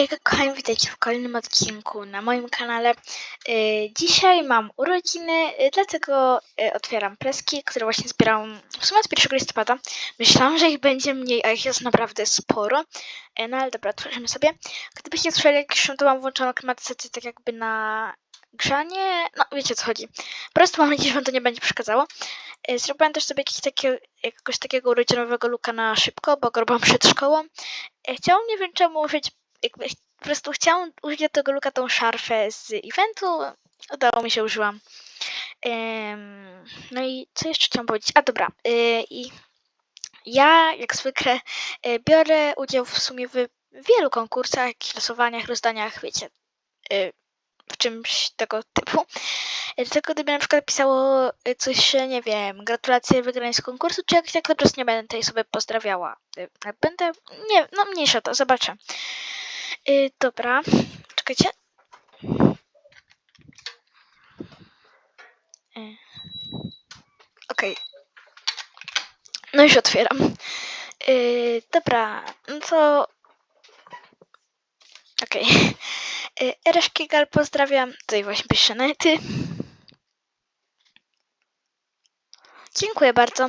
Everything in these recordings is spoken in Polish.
Hej kochani, witajcie w kolejnym odcinku na moim kanale. Y, Dzisiaj mam urodziny, y, dlatego y, otwieram preski, które właśnie zbieram w sumie od 1 listopada. Myślałam, że ich będzie mniej, a ich jest naprawdę sporo. No ale dobra, otworzymy sobie. Gdybyście słyszeli jakiś szum, to mam włączoną klimatyzację tak jakby na grzanie. No wiecie o co chodzi. Po prostu mam nadzieję, że wam to nie będzie przeszkadzało. Zrobiłam też sobie taki, jakiegoś takiego urodzinowego luka na szybko, bo go robiłam przed szkołą. Chciałam, nie wiem czemu, użyć jakby po prostu chciałam użyć do tego luka tą szarfę z eventu. Udało mi się, użyłam. Ym, no i co jeszcze chciałam powiedzieć? A dobra. y, I ja, jak zwykle, y, biorę udział w sumie w wielu konkursach, losowaniach, rozdaniach, wiecie, y, w czymś tego typu. Tylko gdyby na przykład pisało coś, nie wiem, gratulacje wygranej z konkursu, czy jakoś tak, po prostu nie będę tej osoby pozdrawiała. Będę, nie, no mniejsza to, zobaczę. Y, dobra, czekajcie. Y, Okej. No już otwieram. Y, dobra, no to... Okej. Okay. Ereszkigal pozdrawiam. Tutaj właśnie piszę nety. Dziękuję bardzo.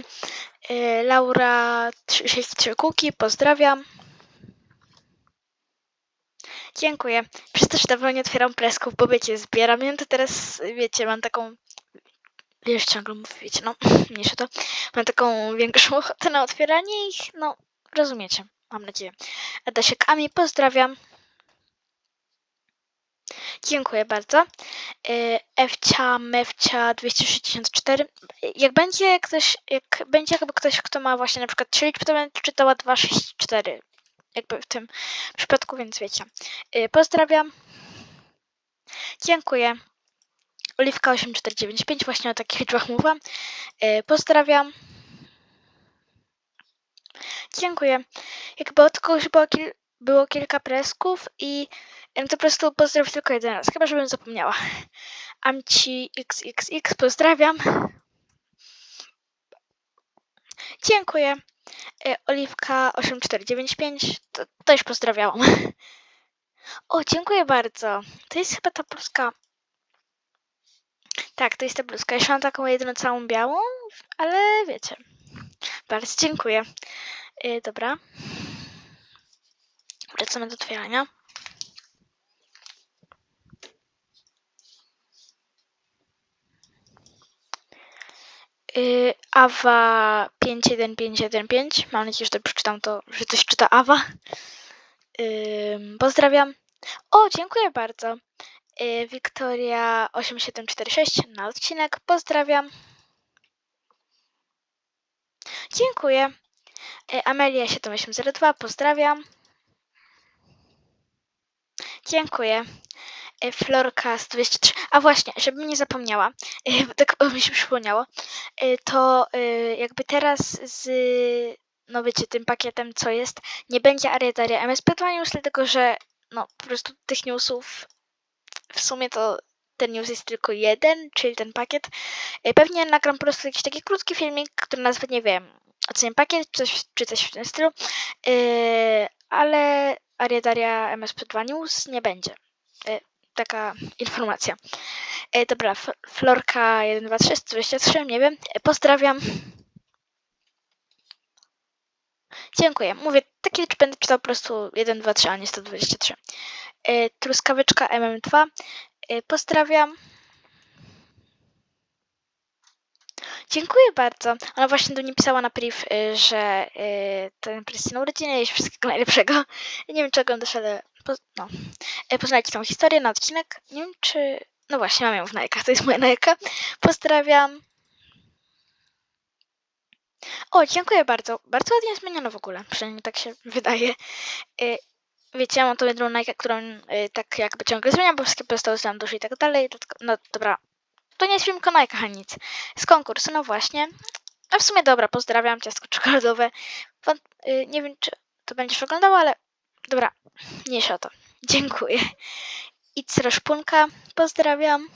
Y, Laura 363 Kuki, pozdrawiam. Dziękuję. Że dawno nie otwieram presków, bo wiecie, zbieram ją, to teraz, wiecie, mam taką... Wiesz, ciągle mówię, wiecie, no, mniejsze to. Mam taką większą ochotę na otwieranie ich, no, rozumiecie, mam nadzieję. Adasiek Ami, pozdrawiam. Dziękuję bardzo. Ewcia, Mewcia 264. Jak będzie ktoś, jak będzie jakby ktoś, kto ma właśnie na przykład 3 liczby, to będę czytała 264. Jakby w tym przypadku, więc wiecie. Y, Pozdrawiam. Dziękuję. Oliwka 8495, właśnie o takich liczbach mówiłam. Y, Pozdrawiam. Dziękuję. Jakby od kogoś było, kil było kilka presków i to po prostu pozdrow tylko jeden raz, chyba żebym zapomniała. Amci XXX, pozdrawiam. Dziękuję. Y, Oliwka 8495, to też pozdrawiałam. O, dziękuję bardzo. To jest chyba ta bluzka. Tak, to jest ta bluzka. Jeszcze mam taką jedną całą białą, ale wiecie. Bardzo dziękuję. Yy, dobra. Wracamy do otwierania. Yy, Awa 51515. Mam nadzieję, że to przeczytam to, że coś czyta Awa. Ym, pozdrawiam. O, dziękuję bardzo. Yy, Wiktoria 8746 na odcinek. Pozdrawiam. Dziękuję. Yy, Amelia 7802. Pozdrawiam. Dziękuję. Yy, Florka 123. A właśnie, żebym nie zapomniała, yy, bo tak mi się przypomniało, yy, to jakby teraz z, no wiecie, tym pakietem, co jest, nie będzie Ariadaria MSP2 News, dlatego że no po prostu tych newsów w sumie to ten news jest tylko jeden, czyli ten pakiet. Pewnie nagram po prostu jakiś taki krótki filmik, który nazwę, nie wiem, ocenię pakiet, coś, czy coś w tym stylu, ale Ariadaria MSP2 News nie będzie. Taka informacja. Yy, dobra, Florka 123 123, nie wiem, yy, pozdrawiam. Dziękuję. Mówię, takie liczby będę czytał po prostu 1, 2, 3, a nie 123. Yy, truskaweczka MM2. Yy, pozdrawiam. Dziękuję bardzo. Ona właśnie do mnie pisała na priv, yy, że yy, ten presji na urodziny i wszystkiego najlepszego. Nie wiem, oglądasz, ale po, no. Yy, poznajcie tą historię na odcinek. Nie wiem, czy... No właśnie, mam ją w najkach. To jest moja najka. Pozdrawiam. O, dziękuję bardzo. Bardzo ładnie zmieniono w ogóle. Przynajmniej tak się wydaje. Y, wiecie, ja mam tą jedną Nike, którą y, tak jakby ciągle zmieniam, bo wszystkie pozostałe znam duże i tak dalej. No dobra. To nie jest film o Nike, ani nic. Z konkursu, no właśnie. A w sumie dobra, pozdrawiam, ciastko czekoladowe. Nie wiem, czy to będziesz oglądał, ale dobra, mniejsza o to. Dziękuję. Icra Szpunka, pozdrawiam.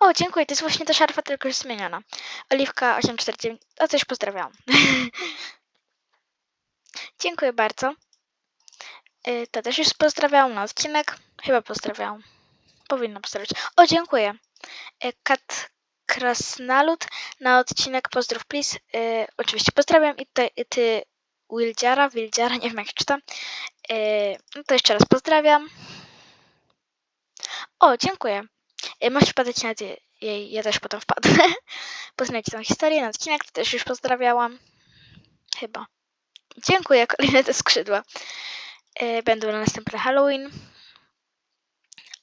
O, dziękuję, to jest właśnie ta szarfa, tylko już zmieniona. Oliwka 849, o też pozdrawiam. dziękuję bardzo. Y, To też już pozdrawiałam na odcinek. Chyba pozdrawiałam. Powinna pozdrawiać. O, dziękuję. Y, Kat Krasnalud na odcinek Pozdrów Please. Y, oczywiście pozdrawiam i i ty Wildziara, Wildziara, nie wiem jak czytam. Y, no to jeszcze raz pozdrawiam. O, dziękuję. Y, Możesz wpadać na jej, ja też potem wpadnę. Poznajcie tą historię na odcinek, to też już pozdrawiałam. Chyba. Dziękuję, kolejne te skrzydła. Y, Będą na następny Halloween.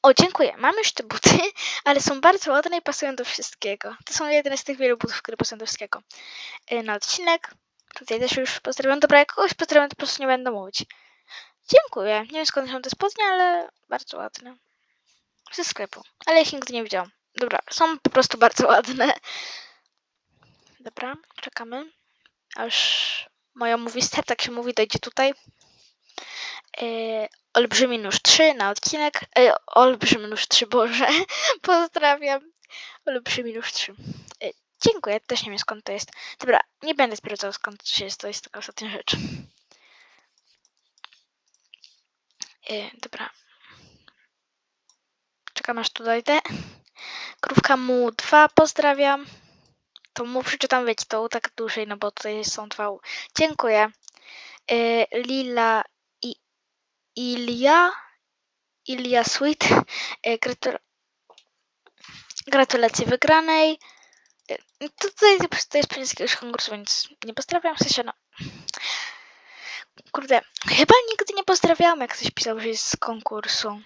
O, dziękuję. Mam już te buty, ale są bardzo ładne i pasują do wszystkiego. To są jedyne z tych wielu butów, które pasują do wszystkiego. Na odcinek. Tutaj też już pozdrawiam. Dobra, jak kogoś pozdrawiam, to po prostu nie będę mówić. Dziękuję. Nie wiem skąd są te spodnie, ale bardzo ładne. Ze sklepu. Ale ich nigdy nie widziałam. Dobra, są po prostu bardzo ładne. Dobra, czekamy. Aż moja mówista, tak się mówi, dojdzie tutaj. Yy, olbrzymi nóż 3 na odcinek. Yy, olbrzymi nóż 3, Boże. Pozdrawiam. Olbrzymi nóż 3. Dziękuję, też nie wiem skąd to jest. Dobra, nie będę sprawdzał skąd to jest, to jest taka ostatnia rzecz. Yy, dobra. Czekam aż tu dojdę. Krówka mu 2, pozdrawiam. To mu przeczytam, wiecie, to tak dłużej, no bo tutaj są dwa. U. Dziękuję. Yy, Lila i Ilia. Ilia Sweet. Yy, gratul gratulacje wygranej. To tutaj prostu jest koniec jakiegoś konkursu, więc nie pozdrawiam. W sensie, no. Kurde, chyba nigdy nie pozdrawiałam, jak ktoś pisał, że jest z konkursu.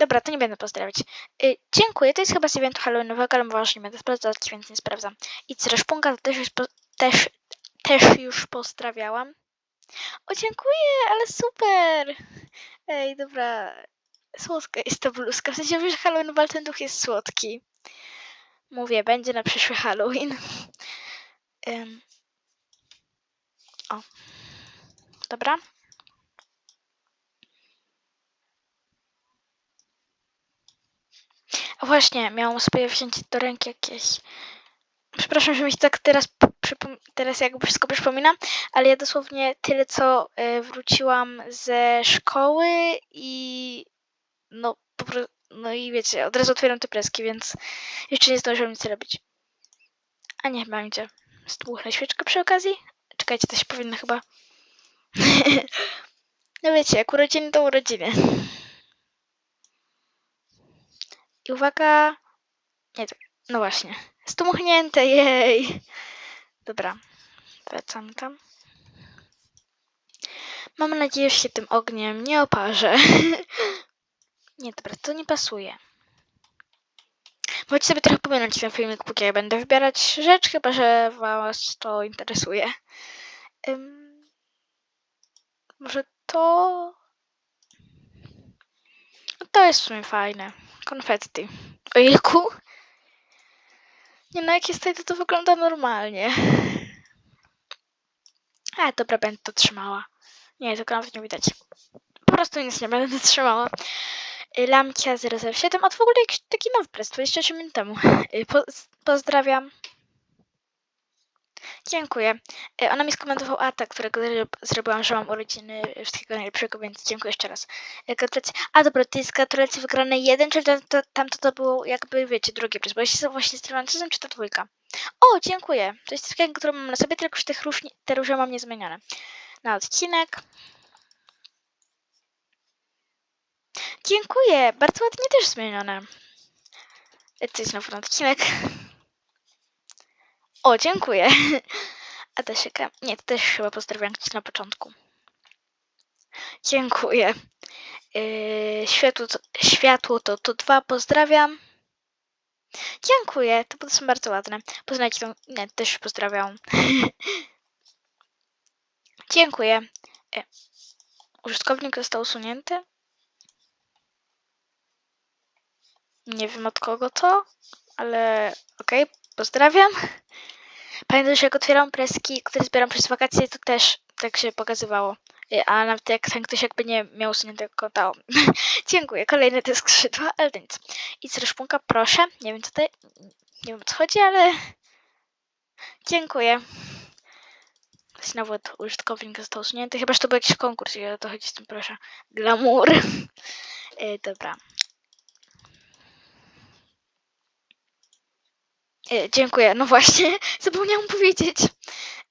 Dobra, to nie będę pozdrawiać. Y, dziękuję, to jest chyba z eventu Halloweenowego, ale może nie będę sprawdzać, więc nie sprawdzam. I Cereszpunka to też już, też, też już pozdrawiałam. O, dziękuję, ale super! Ej, dobra, słodka jest ta bluzka. W sensie, wiesz, Halloween ten duch jest słodki. Mówię, będzie na przyszły Halloween. Ym. O. Dobra. A właśnie, miałam sobie wziąć do ręki jakieś. Przepraszam, że mi się tak teraz, teraz jakby wszystko przypominam, ale ja dosłownie tyle co y, wróciłam ze szkoły i no po pro- no i wiecie, od razu otwieram te preski, więc jeszcze nie zdążyłam nic robić. A nie, chyba gdzie. Zdmuchnę świeczkę przy okazji. Czekajcie, to się powinno chyba. no wiecie, jak urodziny to urodziny. I uwaga. Nie, to, no właśnie. Stumuchnięte, jej. Dobra, wracam tam. Mam nadzieję, że się tym ogniem nie oparzę. nie, dobra, to nie pasuje. Możecie sobie trochę pominąć ten filmik, póki ja będę wybierać rzecz, chyba że was to interesuje. Ym, może to... No to jest w sumie fajne. Konfetti. Ojejku. Nie no, jak jest tutaj, to to wygląda normalnie. A, dobra, będę to trzymała. Nie, tylko nawet nie widać. Po prostu nic nie będę trzymała. Y, Lamcia 007, a w ogóle jakiś taki nowy press, 28 minut temu. Y, Po, pozdrawiam. Dziękuję. Y, Ona mi skomentował atak, którego zro- zrobiłam, że mam urodziny wszystkiego najlepszego, więc dziękuję jeszcze raz. Gratulacje. A dobra, to jest gratulacje wygrane jeden, czy to, to, tamto to było jakby, wiecie, drugi press, bo ja się właśnie zastanawiam, czy czy ta dwójka. O, dziękuję. To jest takie, które mam na sobie, tylko że tych róż, te róże mam niezmienione. Na odcinek. Dziękuję. Bardzo ładnie też zmienione. Jest znowu na odcinek. O, dziękuję. A też jaka... Nie, to też chyba pozdrawiam gdzieś na początku. Dziękuję. Yy, światło, to, światło to, to dwa, pozdrawiam. Dziękuję, to są bardzo ładne. Poznajcie tą... Nie, też pozdrawiam. Dziękuję. E, użytkownik został usunięty. Nie wiem od kogo to, ale okej, pozdrawiam. Pamiętam, że jak otwieram preski, które zbieram przez wakacje, to też tak się pokazywało. Y, A nawet jak ten ktoś jakby nie miał usuniętego konta. Dziękuję, kolejne te skrzydła, ale nic. I z proszę. Nie wiem co to, nie wiem co chodzi, ale dziękuję. Nawet użytkownik został usunięty. Chyba, że to był jakiś konkurs o to chodzi z tym, proszę. Glamour. E, dobra. Dziękuję. No właśnie, zapomniałam powiedzieć.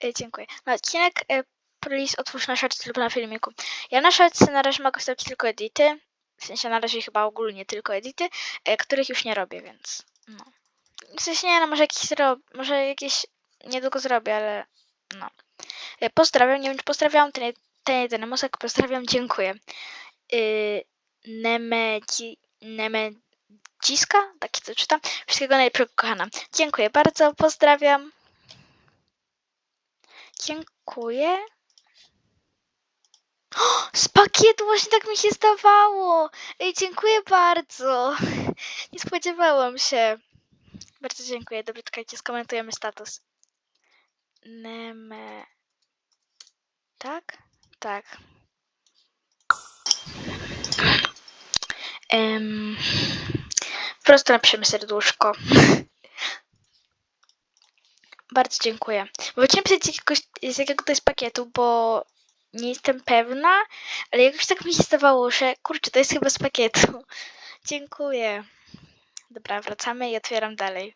E, dziękuję. Na odcinek e, please otwórz na shorts lub na filmiku. Ja na shorts na razie mogę wstawić tylko edity. W sensie na razie chyba ogólnie tylko edity, e, których już nie robię, więc no. W sensie nie, no może jakieś zro... może jakieś niedługo zrobię, ale no. E, Pozdrawiam, nie wiem czy pozdrawiam ten, ten jedyny mosek, pozdrawiam, dziękuję. Yy, Nemedzi... Nemedziska? Taki to czytam. Wszystkiego najlepszego, kochana. Dziękuję bardzo, pozdrawiam. Dziękuję. O, z pakietu właśnie tak mi się zdawało. Ej, dziękuję bardzo. Nie spodziewałam się. Bardzo dziękuję. Dobra, czekajcie, skomentujemy status. Neme... Tak? Tak. Em, po prostu napiszemy serduszko. Bardzo dziękuję. Bo chciałam pisać z, jakiegoś, z jakiego to jest pakietu, bo nie jestem pewna, ale jakoś tak mi się zdawało, że kurczę, to jest chyba z pakietu. Dziękuję. Dobra, wracamy i otwieram dalej.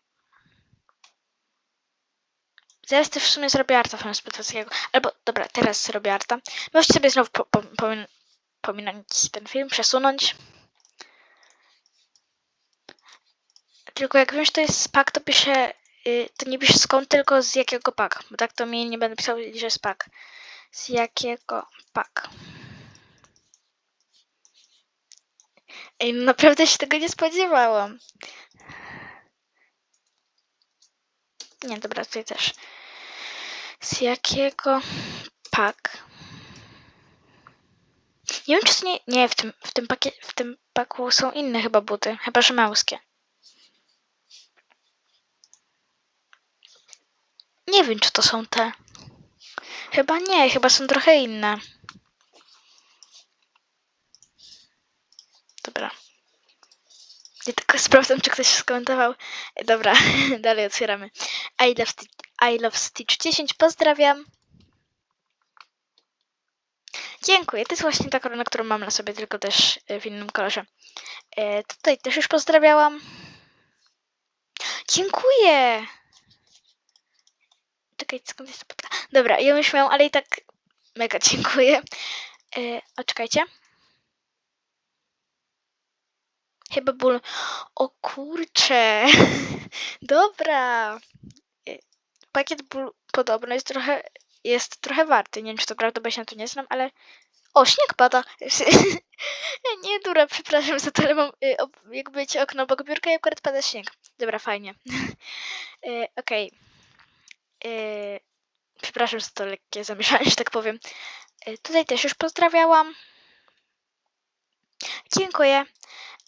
Zaraz też w sumie zrobię arta zamiast takiego. Albo, dobra, teraz zrobię arta. Możecie sobie znowu po, po, pomin- pominąć ten film, przesunąć. Tylko jak wiem, że to jest pak, to piszę, y, to nie piszę skąd, tylko z jakiego pak. Bo tak to mi nie będę pisał, że jest pak. Z jakiego pak. Ej, no naprawdę się tego nie spodziewałam. Nie, dobra, tutaj też. Z jakiego pak? Nie wiem, czy nie... Nie, w tym, w tym, pakie, w tym paku są inne chyba buty. Chyba, że męskie. Nie wiem, czy to są te. Chyba nie, chyba są trochę inne. Dobra. Ja tylko sprawdzam, czy ktoś skomentował. E, Dobra, dalej otwieramy. I love, Stitch, I love Stitch 10, pozdrawiam. Dziękuję, to jest właśnie ta korona, którą mam na sobie, tylko też e, w innym kolorze. E, tutaj też już pozdrawiałam. Dziękuję! Czekaj, skąd jest? Dobra, ja już miałam, ale i tak mega dziękuję. E, o, czekajcie. Chyba ból. O kurcze. Dobra. E, Pakiet ból podobno jest trochę, jest trochę warty. Nie wiem, czy to prawda, bo ja się na to nie znam, ale... O, śnieg pada. nie, dura, przepraszam za to, ale mam ob- jakby wiecie, okno obok biurka i akurat pada śnieg. Dobra, fajnie. Okej. Y, Przepraszam za to lekkie zamieszanie, że tak powiem. Y, Tutaj też już pozdrawiałam. Dziękuję.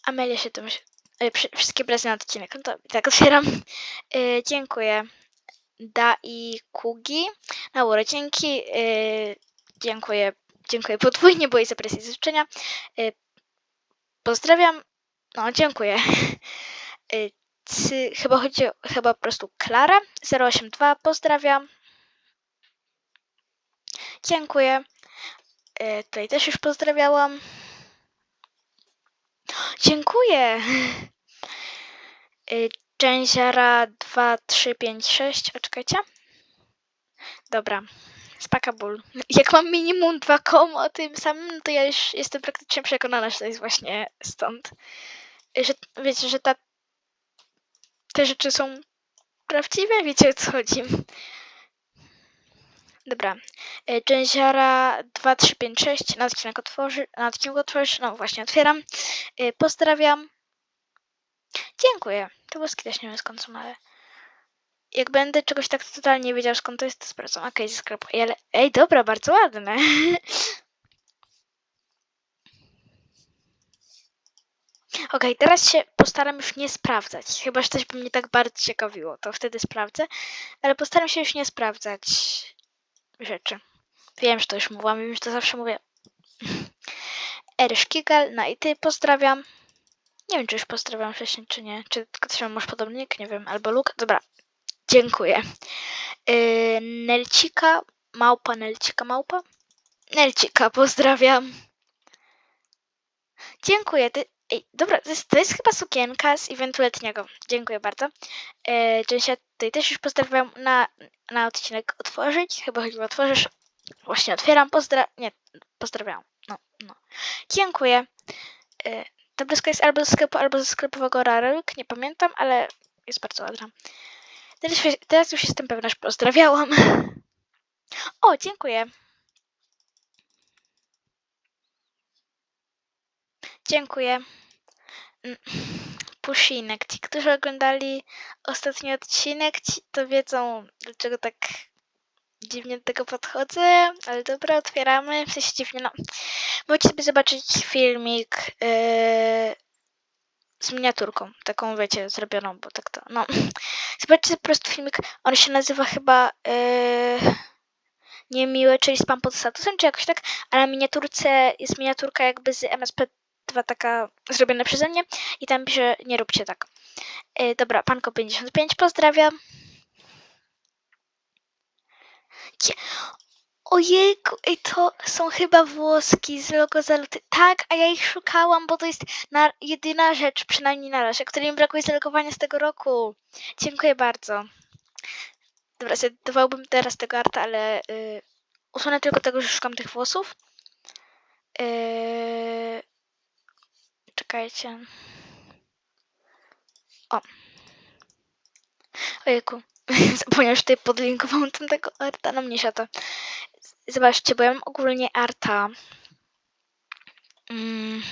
Amelia się tym... y, przy- Wszystkie prezenty na odcinek. No to i tak otwieram. Dziękuję. Da i Kugi na urodzinki. Dziękuję. Dziękuję podwójnie, bo jej zapresji z życzenia. Pozdrawiam. No, dziękuję. Chyba chodzi o, chyba po prostu Klara 082. Pozdrawiam. Dziękuję. Y, Tutaj też już pozdrawiałam. Dziękuję. Częziara 2356. Oczekajcie. Dobra. Spaka ból. Jak mam minimum dwa kom o tym samym, to ja już jestem praktycznie przekonana, że to jest właśnie stąd. Y, Że wiecie, że ta, te rzeczy są prawdziwe, wiecie o co chodzi. Dobra. Y, Częziara 2356 na odcinek otworzy, na odcinku otworzysz, no właśnie otwieram. Y, Pozdrawiam. Dziękuję. Te łuski też nie wiem skąd są, ale jak będę czegoś tak totalnie wiedział skąd to jest, to sprawdzam. Okej, ze sklepu. Ej, dobra, bardzo ładne. Okej, teraz się postaram już nie sprawdzać. Chyba, że coś by mnie tak bardzo ciekawiło, to wtedy sprawdzę. Ale postaram się już nie sprawdzać rzeczy. Wiem, że to już mówiłam, wiem, że to zawsze mówię. Erysz Kigal, na i ty pozdrawiam. Nie wiem, czy już pozdrawiam wcześniej, czy nie. Czy tylko też mam masz podobnik, nie wiem. Albo Luke. Dobra, dziękuję. Yy, Nelcika małpa, Nelcika małpa? Nelcika, pozdrawiam. Dziękuję. Ty... Ej, dobra, to jest, to jest chyba sukienka z eventu letniego. Dziękuję bardzo. E, Jensia, tutaj też już pozdrawiam na, na odcinek otworzyć. Chyba o otworzysz. Właśnie otwieram. Pozdra... Nie, pozdrawiam. No, no. Dziękuję. E, ta bluzka jest albo ze sklepu, albo ze sklepowego Raryk. Nie pamiętam, ale jest bardzo ładna. Teraz, teraz już jestem pewna, że pozdrawiałam. O, dziękuję. Dziękuję. Mm, Puszinek. Ci, którzy oglądali ostatni odcinek, ci to wiedzą, dlaczego tak dziwnie do tego podchodzę, ale dobra, otwieramy. W sensie dziwnie, no. Możecie sobie zobaczyć filmik yy, z miniaturką, taką wiecie, zrobioną, bo tak to, no. Zobaczcie po prostu filmik, on się nazywa chyba yy, niemiłe, czyli spam pod statusem, czy jakoś tak, a na miniaturce jest miniaturka jakby z MSP2 taka zrobiona przeze mnie i tam pisze, nie róbcie tak. Yy, dobra, panko 55, pozdrawiam. Cie- Ojejku, ej, to są chyba włoski z logo Zaluty. Tak, a ja ich szukałam, bo to jest na, jedyna rzecz, przynajmniej na razie, której mi brakuje z logowania z tego roku. Dziękuję bardzo. Dobra, zdecydowałbym teraz tego arta, ale y, usunę tylko tego, że szukam tych włosów. Yy, czekajcie. O. Ojejku. Zapomniałam, że tutaj podlinkowałam tamtego arta. No mniejsza to. Zobaczcie, bo ja mam ogólnie arta. Mm.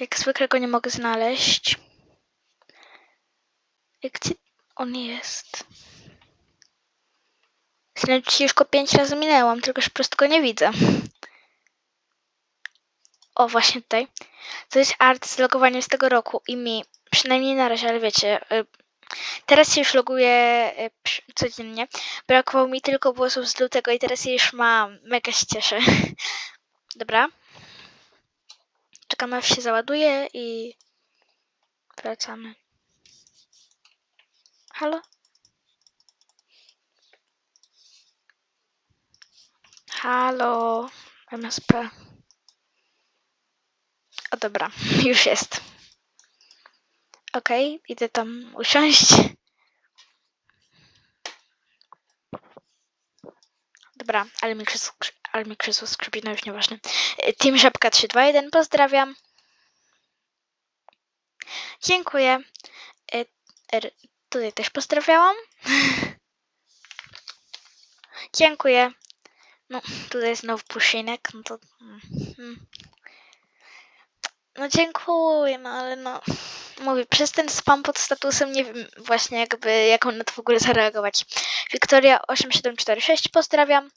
Jak zwykle go nie mogę znaleźć. Gdzie on jest? Znaczy już go pięć razy minęłam, tylko że po prostu go nie widzę. O, właśnie tutaj. To jest art z logowaniem z tego roku i mi, przynajmniej na razie, ale wiecie, y, teraz się już loguję y, codziennie. Brakowało mi tylko włosów z lutego i teraz już mam. Mega się cieszę. Dobra. Czekamy aż się załaduje i wracamy. Halo? Halo, MSP. O dobra, już jest. Okej, idę tam usiąść. Dobra, ale mi krzesło, ale mi krzesło skrzypi, no już nieważne. Y, Team Żabka 321, pozdrawiam. Dziękuję. Y, r- Tutaj też pozdrawiałam. Dziękuję. No, tutaj znowu puszynek, no to... mm, mm. No dziękuję, no ale no... Mówię, przez ten spam pod statusem nie wiem właśnie jakby, jak on na to w ogóle zareagować. Wiktoria 8746, pozdrawiam.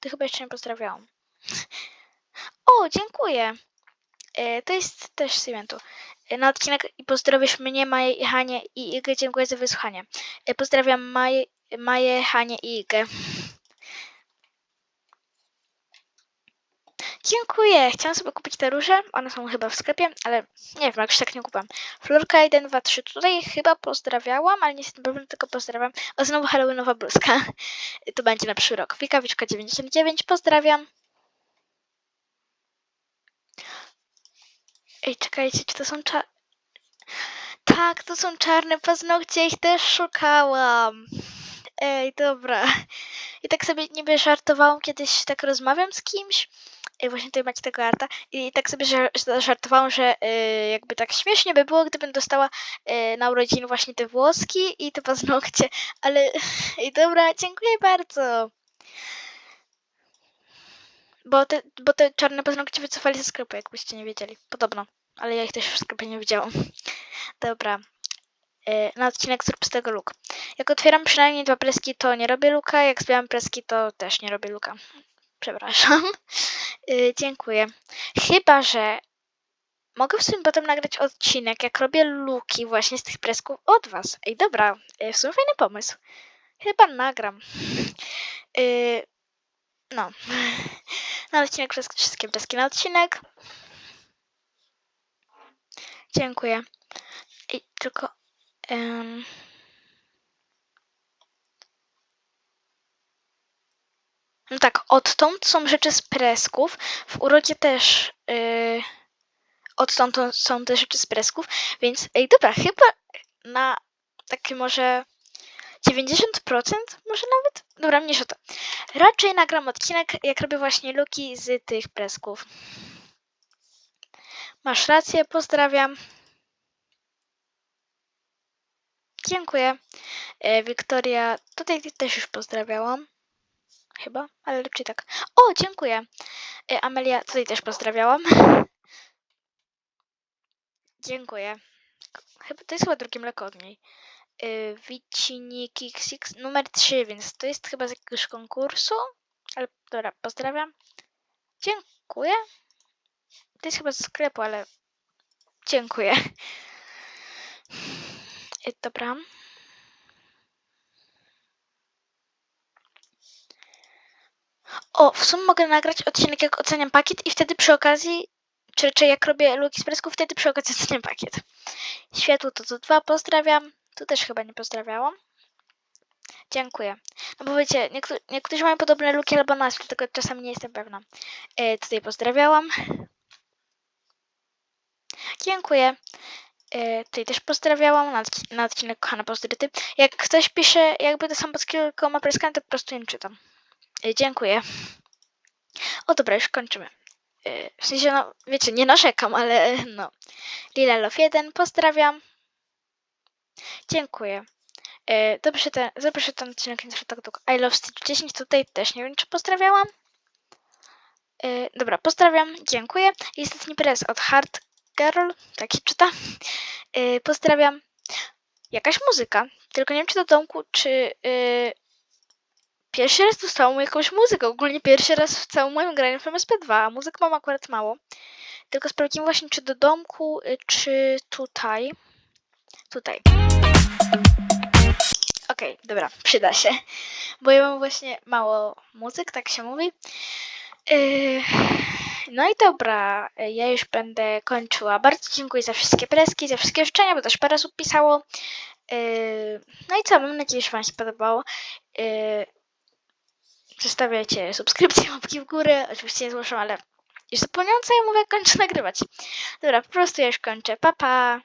Ty chyba jeszcze nie pozdrawiałam. O, dziękuję. E, to jest też z eventu. E, na odcinek i pozdrowisz mnie, Maję i Hanie i Igę. Dziękuję za wysłuchanie. E, pozdrawiam Maję, Maję, Hanie i Igę. Dziękuję. Chciałam sobie kupić te róże. One są chyba w sklepie, ale nie wiem, jakoś tak nie kupiłam. Florka 1, 2, 3. Tutaj chyba pozdrawiałam, ale nie jestem pewna, tylko pozdrawiam. O, znowu Halloweenowa bluzka. To będzie na przyszły rok. Wikawiczka 99. Pozdrawiam. Ej, czekajcie, czy to są cza... Tak, to są czarne paznokcie, ich też szukałam. Ej, dobra. I tak sobie niby żartowałam, kiedyś tak rozmawiam z kimś. Ej, właśnie tutaj macie tego arta. I tak sobie żar- żartowałam, że y, jakby tak śmiesznie by było, gdybym dostała y, na urodziny właśnie te włoski i te paznokcie. Ale, ej, dobra, dziękuję bardzo. Bo te, bo te czarne paznokcie wycofali ze sklepu, jakbyście nie wiedzieli. Podobno. Ale ja ich też w sklepie nie widziałam. Dobra. E, Na odcinek zrób z tego luk. Jak otwieram przynajmniej dwa preski, to nie robię luka. Jak zbieram preski, to też nie robię luka. Przepraszam. E, Dziękuję. Chyba, że mogę w sumie potem nagrać odcinek, jak robię luki właśnie z tych presków od was. Ej, dobra. e, W sumie fajny pomysł. Chyba nagram. E, No. Na odcinek wszystkie- wszystkie preski na odcinek. Dziękuję. I tylko. em, No tak, odtąd są rzeczy z presków. W urodzie też yy, odtąd są te rzeczy z presków, więc ej, dobra, chyba na takie może 90% może nawet? Dobra, mniejsza to. Raczej nagram odcinek, jak robię właśnie luki z tych presków. Masz rację, pozdrawiam. Dziękuję. E, Wiktoria, tutaj też już pozdrawiałam. Chyba, ale raczej tak. O, dziękuję. E, Amelia, tutaj też pozdrawiałam. Dziękuję. Chyba to jest chyba drugie mleko od niej. Yy, numer 3, więc to jest chyba z jakiegoś konkursu. Ale dobra, pozdrawiam. Dziękuję. To jest chyba ze sklepu, ale dziękuję. Yy, dobra. O, w sumie mogę nagrać odcinek jak oceniam pakiet i wtedy przy okazji, czy raczej jak robię luki z presków, wtedy przy okazji oceniam pakiet. Światło to to dwa, pozdrawiam. Tu też chyba nie pozdrawiałam. Dziękuję. No bo wiecie, niektó niektórzy mają podobne luki albo nazwy, tylko czasami nie jestem pewna. E, tutaj pozdrawiałam. Dziękuję. E, tutaj też pozdrawiałam na, na odcinek Kochane Pozdryty. Jak ktoś pisze jakby to samo pod kilkoma preskami, to po prostu nie czytam. E, dziękuję. O dobra, już kończymy. E, w sensie, no wiecie, nie narzekam, ale no. Lila Love 1, pozdrawiam. Dziękuję. E, dobrze, ten, dobrze ten odcinek nie trwa tak długo. I Love Stitch 10 tutaj też nie wiem, czy pozdrawiałam. Dobra, pozdrawiam, dziękuję. I ostatni prez od Hard Girl, tak się czyta. Pozdrawiam. Jakaś muzyka, tylko nie wiem, czy do domku, czy pierwszy raz dostałam jakąś muzykę. Ogólnie pierwszy raz w całym moim graniu w MSP2, a muzyk mam akurat mało. Tylko sprawdzimy właśnie, czy do domku, y, czy tutaj. Tutaj. Okej, dobra, przyda się. Bo ja mam właśnie mało muzyk, tak się mówi. Yy, no i dobra, y, ja już będę kończyła. Bardzo dziękuję za wszystkie preski, za wszystkie życzenia, bo też parę osób pisało. No i co, mam nadzieję, że Wam się podobało. Zostawiajcie subskrypcje, łapki w górę. Oczywiście nie zgłaszam, ale już zapomniałam, co ja mówię, kończę nagrywać. Dobra, po prostu ja już kończę. Pa, pa!